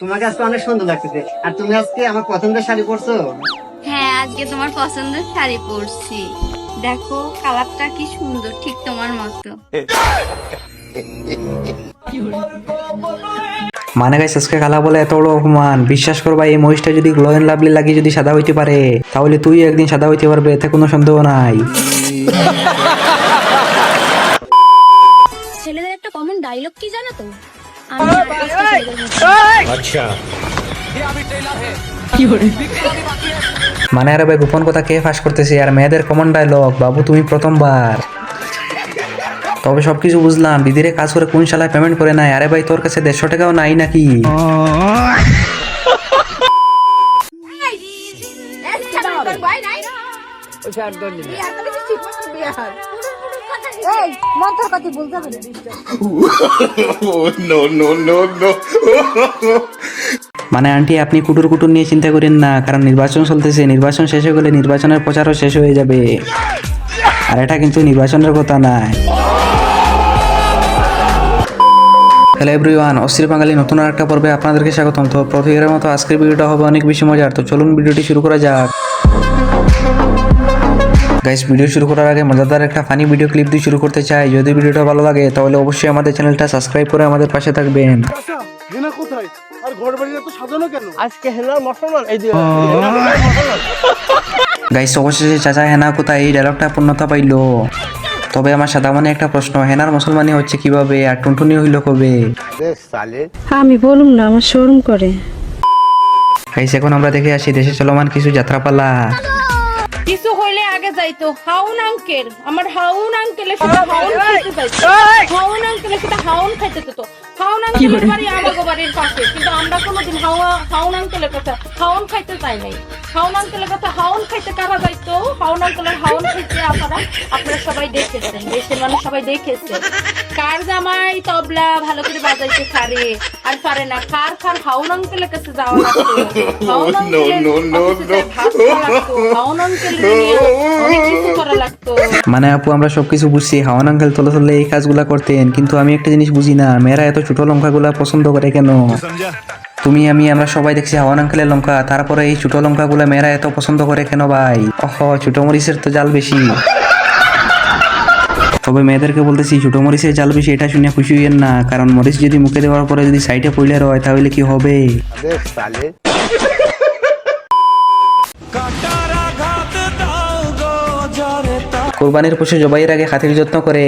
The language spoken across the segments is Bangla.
তোমাকে আজকে অনেক সুন্দর লাগতেছে। আর তুমি আজকে আমার পছন্দের শাড়ি পরছো? হ্যাঁ আজকে তোমার পছন্দের শাড়ি পরছি। দেখো কালারটা কি সুন্দর ঠিক তোমার মতো। মানে গাইস আজকে খালা বলে এত বড় অপমান। বিশ্বাস করবা এই মহিষটা যদি গ্লো এন্ড লাভলি লাগিয়ে যদি সাদা হইতে পারে তাহলে তুই একদিন সাদা হইতে পারবে এতে কোনো সন্দেহ নাই। ছেলেদের একটা কমন ডায়লগ কি জানো তো? মানে আরে ভাই গোপন কথা কে ফাঁস করতেছে আর মেয়েদের কমন ডায়লগ বাবু তুমি প্রথমবার তবে সবকিছু বুঝলাম দিদিরে কাজ করে কোন শালায় পেমেন্ট করে নাই আরে ভাই তোর কাছে দেড়শো টাকাও নাই নাকি এই মন্ত্র কথা বলতে হবে না। মানে আন্টি আপনি কুটুর কুটুর নিয়ে চিন্তা করেন না কারণ নির্বাচন চলতেছে নির্বাচন শেষ হয়ে গেলে নির্বাচনের প্রচারও শেষ হয়ে যাবে। আর এটা কিন্তু নির্বাচনের কথা নাই হ্যালো এভরিওয়ান অস্থির বাঙালি নতুন আর একটা পর্বে আপনাদেরকে স্বাগতম। তো প্রতিবারের মতো আজকের ভিডিওটা হবে অনেক বেশি মজার। তো চলুন ভিডিওটি শুরু করা যাক। গাইস ভিডিও শুরু করার আগে মজাদার একটা ফানি ভিডিও ক্লিপ দিয়ে শুরু করতে চাই। যদি ভিডিওটা ভালো লাগে তাহলে অবশ্যই আমাদের চ্যানেলটা সাবস্ক্রাইব করে আমাদের পাশে থাকবেন। আচ্ছা হেনা কোথায়? আর ঘর বাড়ি এত সাজানো কেন? আজকে হেলার মুসলমান এই যে গাইস অবশেষে চাচা হেনা কোথায়? এই ডায়লগটা পূর্ণতা পাইলো। তবে আমার সাদা মনে একটা প্রশ্ন হেনার মুসলমানি হচ্ছে কীভাবে আর টুনটুনি হইল কবে? আমি বলুম না আমার শোরুম করে। গাইস এখন আমরা দেখে আসি দেশে চলমান কিছু যাত্রাপালা। হইলে আগে যাইতো। হাউন আঙ্কেল আমার হাউন আঙ্কেলের সাথে হাউন খেতে যাইতো। হাউন আঙ্কেলের সাথে হাউন খাইতে যেত। হাউন আঙ্কেলের বাড়ি আমাগো বাড়ির পাশে। কিন্তু আমরা কোনোদিন হাওয়া আঙ্কেলের খাইতে যাই নাই। আঙ্কেলের খাইতে কারা যাইতো? হাউন আঙ্কেলের হাউন খাইতে আপনারা আপনারা সবাই দেখেছেন দেশের মানুষ সবাই দেখেছে। কার জামাই তবলা ভালো করে বাজাইতে পারে? আর পারে না কার কার হাউন আঙ্কেলের কাছে যাওয়া হাউন লাগতো। মানে আপু আমরা সবকিছু বুঝছি হাওয়ান আঙ্কেল তোলে তোলে এই কাজগুলা করতেন কিন্তু আমি একটা জিনিস বুঝি না মেয়েরা এত ছোট লঙ্কাগুলা পছন্দ করে কেন? তুমি আমি আমরা সবাই দেখছি হাওয়ান আঙ্কেলের লঙ্কা তারপরে এই ছোট লঙ্কাগুলা মেয়েরা এত পছন্দ করে কেন ভাই? অহ ছোট মরিচের তো জাল বেশি। তবে মেয়েদেরকে বলতেছি ছোট মরিচের জাল বেশি এটা শুনে খুশি হইয়েন না। কারণ মরিচ যদি মুখে দেওয়ার পরে যদি সাইডে পড়লে রয় তাহলে কি হবে? কোরবানির পশু জবাইয়ের আগে খাতির যত্ন করে।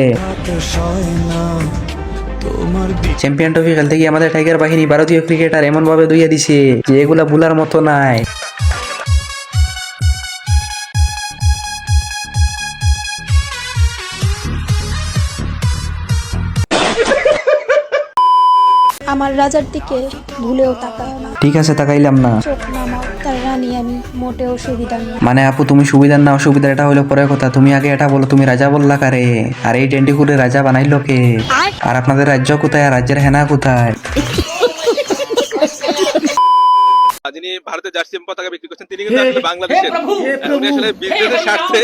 চ্যাম্পিয়ন ট্রফি খেলতে গিয়ে আমাদের টাইগার বাহিনী ভারতীয় ক্রিকেটার এমন ভাবে দুইয়ে দিছে যে এগুলা বুলার মতো নাই। আমার রাজার দিকে ভুলেও তাকায় না। ঠিক আছে তাকাইলাম না। চোখ নামাও তার রানী আমি মোটেও সুবিধা নেই। মানে আপু তুমি সুবিধার না অসুবিধা এটা হলো পরের কথা। তুমি আগে এটা বলো তুমি রাজা বললা কারে? আর এই টেন্টিকুরে রাজা বানাইলো কে? আর আপনাদের রাজ্য কোথায় আর রাজ্যের হেনা কোথায়? যিনি ভারতের জার্সি পতাকা বিক্রি করছেন তিনি কিন্তু আসলে বাংলাদেশের উনি আসলে বিজনেসের স্বার্থে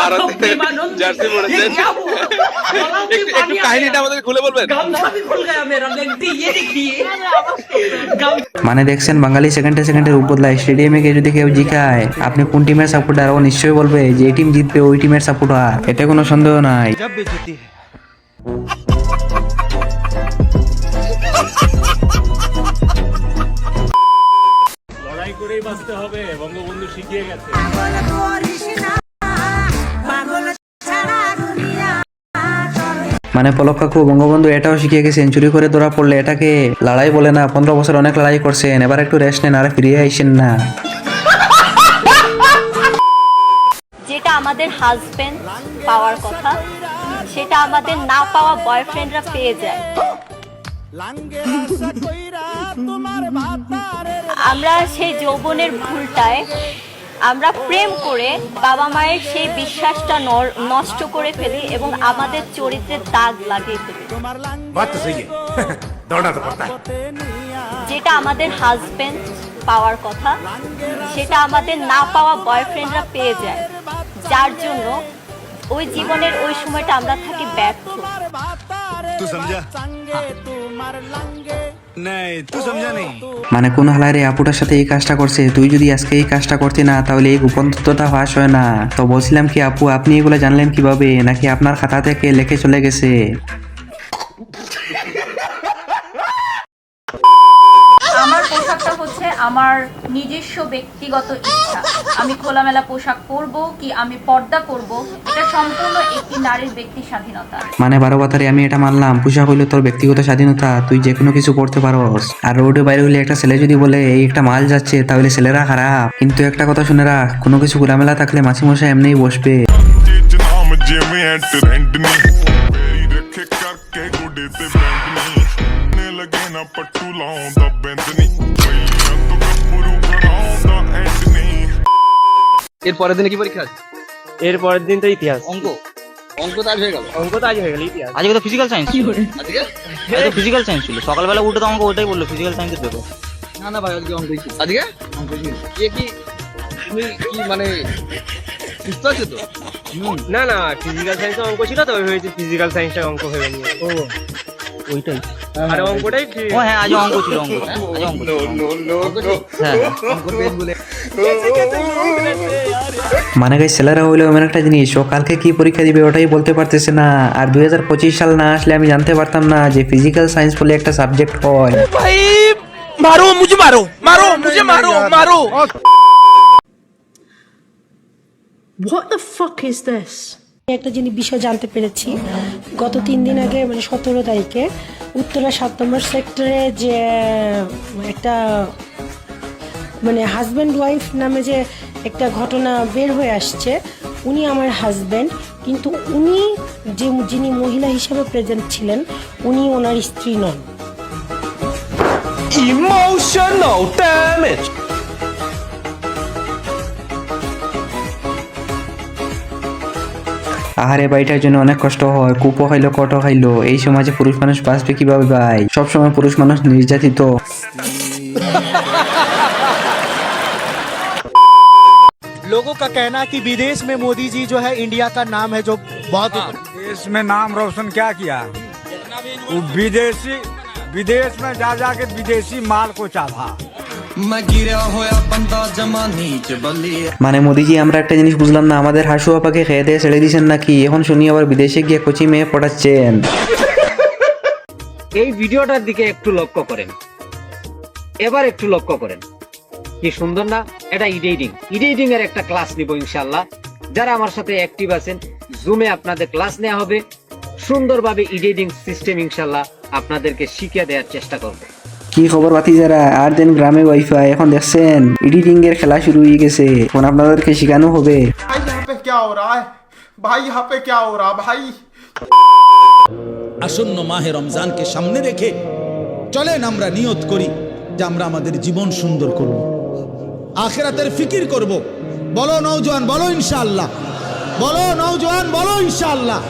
ভারতের জার্সি পড়েছেন একটু একটু কাহিনীটা আমাদের খুলে বলবেন? মানে দেখছেন বাঙালি সেকেন্ডে সেকেন্ডে রূপ বদলায় স্টেডিয়ামে গিয়ে যদি কেউ জিকায় আপনি কোন টিমের সাপোর্টার ও নিশ্চয়ই বলবে যে এই টিম জিতবে ওই টিমের সাপোর্টার এতে কোনো সন্দেহ নাই। লড়াই করেই বাঁচতে হবে বঙ্গবন্ধু শিখিয়ে গেছে। মানে পলক কাকু বঙ্গবন্ধু এটাও শিখিয়ে গেছেন চুরি করে ধরা পড়লে এটাকে লড়াই বলে না পনেরো বছর অনেক লড়াই করছেন এবার একটু রেস্ট নেন আর ফিরিয়ে আইসেন না। যেটা আমাদের হাজবেন্ড পাওয়ার কথা সেটা আমাদের না পাওয়া বয়ফ্রেন্ডরা পেয়ে যায়। আমরা সেই যৌবনের ভুলটায় আমরা প্রেম করে বাবা মায়ের সেই বিশ্বাসটা নষ্ট করে ফেলি এবং আমাদের চরিত্রের দাগ লাগিয়ে ফেলি। যেটা আমাদের হাজবেন্ড পাওয়ার কথা সেটা আমাদের না পাওয়া বয়ফ্রেন্ডরা পেয়ে যায়। যার জন্য ওই জীবনের ওই সময়টা আমরা থাকি ব্যর্থ। মানে কোন হালারে আপুটার সাথে এই কাজটা করছে তুই যদি আজকে এই কাজটা করতে না তাহলে এই গোপন তত্ত্বটা ফাঁস হয় না। তো বলছিলাম কি আপু আপনি এগুলো জানলেন কীভাবে? নাকি আপনার খাতা থেকে লেখে চলে গেছে আমার পোশাকটা হচ্ছে আমার নিজস্ব ব্যক্তিগত ইচ্ছা আমি খোলামেলা পোশাক পরব কি আমি পর্দা করব এটা সম্পূর্ণ একটি নারীর ব্যক্তি স্বাধীনতা মানে বারো বাতারে আমি এটা মানলাম পোশাক হইলে তোর ব্যক্তিগত স্বাধীনতা তুই যে কোনো কিছু করতে পারোস আর রোডে বাইরে হইলে একটা ছেলে যদি বলে এই একটা মাল যাচ্ছে তাহলে ছেলেরা খারাপ কিন্তু একটা কথা শুনে রাখ কোনো কিছু খোলামেলা থাকলে মাছি মশা এমনিই বসবে ਨਾਮ ਜਿਵੇਂ ਐ ਟ੍ਰੈਂਡ ਨਹੀਂ ਮੇਰੀ ਰੱਖੇ ਕਰਕੇ ਗੋਡੇ ਤੇ ਬੈਂਡ ਨਹੀਂ ਨੇ ਲੱਗੇ ਨਾ ਪੱਟੂ ਲਾਉਂਦਾ ਬਿੰਦ এর পরের দিনে কি পরীক্ষা আছে? এর পরের দিন তো ইতিহাস। অঙ্ক। অঙ্ক তো আজ হয়ে গেল। অঙ্ক তো আজ হয়ে গেল ইতিহাস। আজকে তো ফিজিক্যাল সায়েন্স ছিল। আজকে? আজকে? ফিজিক্যাল সায়েন্স ছিল। সকালবেলা উঠে তো আমাকে ওটাই বলল ফিজিক্যাল সায়েন্সের পেপার না না ভাই আজকে অঙ্ক আজকে? অঙ্ক কি কি তুমি কি মানে সুস্থ আছে তো? না না ফিজিক্যাল সায়েন্সের অঙ্ক ছিল তো ওই হয়েছে ফিজিক্যাল সায়েন্সের অঙ্ক হয়ে নিয়ে। ও। ওইটাই। আর অঙ্কটাই ও হ্যাঁ আজ অঙ্ক ছিল অঙ্ক আজ অঙ্ক হ্যাঁ অঙ্ক পেন বলে। মানে গাই ছেলেরা হইলেও এমন একটা জিনিস ও কালকে কি পরীক্ষা দিবে ওটাই বলতে পারতেছে না। আর দুই হাজার পঁচিশ সাল না আসলে আমি জানতে পারতাম না যে ফিজিক্যাল সায়েন্স বলে একটা সাবজেক্ট হয়। আমি একটা জিনিস বিষয় জানতে পেরেছি, গত তিন দিন আগে মানে সতেরো তারিখে, উত্তরা সাত নম্বর সেক্টরে যে, একটা মানে হাজব্যান্ড ওয়াইফ নামে যে একটা ঘটনা বের হয়ে আসছে, উনি আমার হাজব্যান্ড কিন্তু উনি যে, যিনি মহিলা হিসেবে প্রেজেন্ট ছিলেন, উনি ওনার স্ত্রী নন। আহারে বাড়িটার জন্য অনেক কষ্ট হয় কুপো খাইলো কটো খাইলো এই সমাজে পুরুষ মানুষ বাঁচবে কিভাবে ভাই সবসময় পুরুষ মানুষ নির্যাতিত लोगों का कहना है कि विदेश में मोदी जी जो है इंडिया का नाम है जो बहुत देश में नाम रोशन क्या किया वो विदेशी विदेश में जा जा के विदेशी माल को चाहा মানে মোদিজি আমরা একটা জিনিস বুঝলাম না আমাদের হাসু আপাকে খেয়ে দিয়ে ছেড়ে দিয়েছেন নাকি? এখন শুনি আবার বিদেশে গিয়ে কোচি মেয়ে পড়াচ্ছেন। এই ভিডিওটার দিকে একটু লক্ষ্য করেন। এবার একটু লক্ষ্য করেন। কি সুন্দর না? এটা ইডিটিং ইডিটিং এর একটা ক্লাস নিব ইনশাল্লাহ যারা আমার সাথে অ্যাক্টিভ আছেন জুমে আপনাদের ক্লাস নেওয়া হবে। সুন্দরভাবে ইডিটিং সিস্টেম ইনশাল্লাহ আপনাদেরকে শিখিয়ে দেওয়ার চেষ্টা করব। কি খবর পাতি যারা আর দেন গ্রামে ওয়াইফাই এখন দেখছেন এডিটিং এর খেলা শুরু হয়ে গেছে। এখন আপনাদেরকে শেখানো হবে। আসন্ন মাহে রমজানকে সামনে রেখে চলেন আমরা নিয়ত করি যে আমরা আমাদের জীবন সুন্দর করব। আখেরাতের ফিকির করব। বলো নৌজওয়ান বলো ইনশাআল্লাহ। বলো নৌজওয়ান বলো ইনশাআল্লাহ।